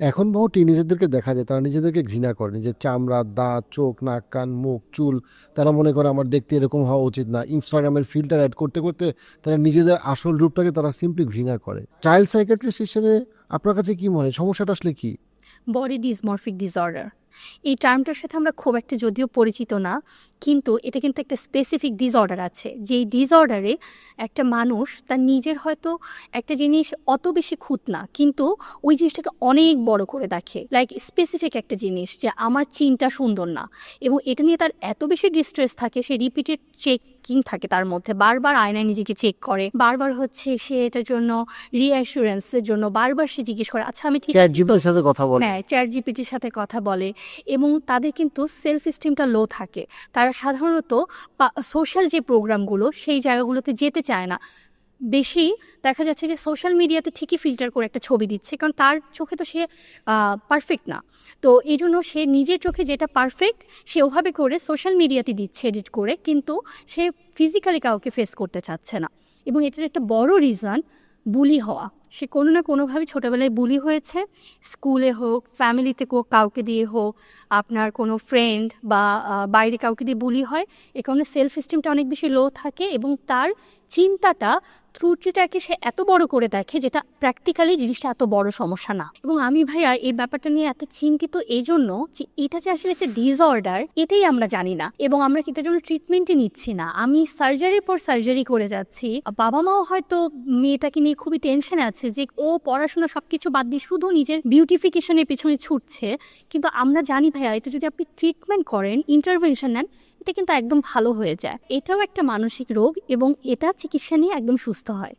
এখন বহু টিনেজারদেরকে দেখা যায়, তারা নিজেদেরকে ঘৃণা করে। নিজের চামড়া, দাঁত, চোখ, নাক, কান, মুখ, চুল, তারা মনে করে আমার দেখতে এরকম হওয়া উচিত না। ইনস্টাগ্রামের ফিল্টার অ্যাড করতে করতে তারা নিজেদের আসল রূপটাকে তারা সিম্পলি ঘৃণা করে। চাইল্ড সাইকেট্রিস্ট হিসেবে আপনার কাছে কি মনে সমস্যাটা আসলে কি? বডি ডিসমরফিক ডিসঅর্ডার এই টার্মটার সাথে আমরা খুব একটা যদিও পরিচিত না। কিন্তু এটা কিন্তু একটা স্পেসিফিক ডিসঅর্ডার আছে। যেই ডিসঅর্ডারে একটা মানুষ তার নিজের হয়তো একটা জিনিস অত বেশি খুঁত না কিন্তু ওই জিনিসটাকে অনেক বড় করে দেখে। লাইক স্পেসিফিক একটা জিনিস যে আমার চিনটা সুন্দর না এবং এটা নিয়ে তার এত বেশি ডিস্ট্রেস থাকে সে রিপিটেড চেকিং থাকে তার মধ্যে। বারবার আয়নায় নিজেকে চেক করে। বারবার হচ্ছে সে এটার জন্য রিঅ্যাসুরেন্সের জন্য বারবার সে জিজ্ঞেস করে আচ্ছা আমি ঠিক সাথে কথা বলে। হ্যাঁ চ্যাট জিপিটির সাথে কথা বলে এবং তাদের কিন্তু সেলফ স্টিমটা লো থাকে। তারা সাধারণত সোশ্যাল যে প্রোগ্রামগুলো সেই জায়গাগুলোতে যেতে চায় না। বেশি দেখা যাচ্ছে যে সোশ্যাল মিডিয়াতে ঠিকই ফিল্টার করে একটা ছবি দিচ্ছে, কারণ তার চোখে তো সে পারফেক্ট না। তো এই জন্য সে নিজের চোখে যেটা পারফেক্ট সে ওভাবে করে সোশ্যাল মিডিয়াতে দিচ্ছে এডিট করে, কিন্তু সে ফিজিক্যালি কাউকে ফেস করতে চাচ্ছে না। এবং এটার একটা বড় রিজন বুলি হওয়া। সে কোনো না কোনোভাবে ছোটোবেলায় বুলি হয়েছে। স্কুলে হোক ফ্যামিলিতে কো- কাউকে দিয়ে হোক, আপনার কোনো ফ্রেন্ড বা বাইরে কাউকে দিয়ে বুলি হয়, এ কারণে সেলফ স্টিমটা অনেক বেশি লো থাকে এবং তার চিন্তাটা, ত্রুটিটাকে সে এত বড় করে দেখে যেটা প্র্যাকটিক্যালি জিনিসটা এত বড় সমস্যা না। এবং আমি ভাইয়া এই ব্যাপারটা নিয়ে এত চিন্তিত এই জন্য যে এটা যে আসলে যে ডিসঅর্ডার এটাই আমরা জানি না। এবং আমরা এটার জন্য ট্রিটমেন্টই নিচ্ছি না। আমি সার্জারির পর সার্জারি করে যাচ্ছি। বাবা মাও হয়তো মেয়েটাকে নিয়ে খুবই টেনশন আছে। যে ও পড়াশোনা সব কিছু বাদ দিয়ে শুধু নিজের বিউটিফিকেশনের পিছনে ছুটছে। কিন্তু আমরা জানি ভাইয়া, এটা যদি আপনি ট্রিটমেন্ট করেন ইন্টারভেনশন নেন, এটা কিন্তু একদম ভালো হয়ে যায়। এটাও একটা মানসিক রোগ এবং এটা চিকিৎসা নিয়ে একদম সুস্থ হয়।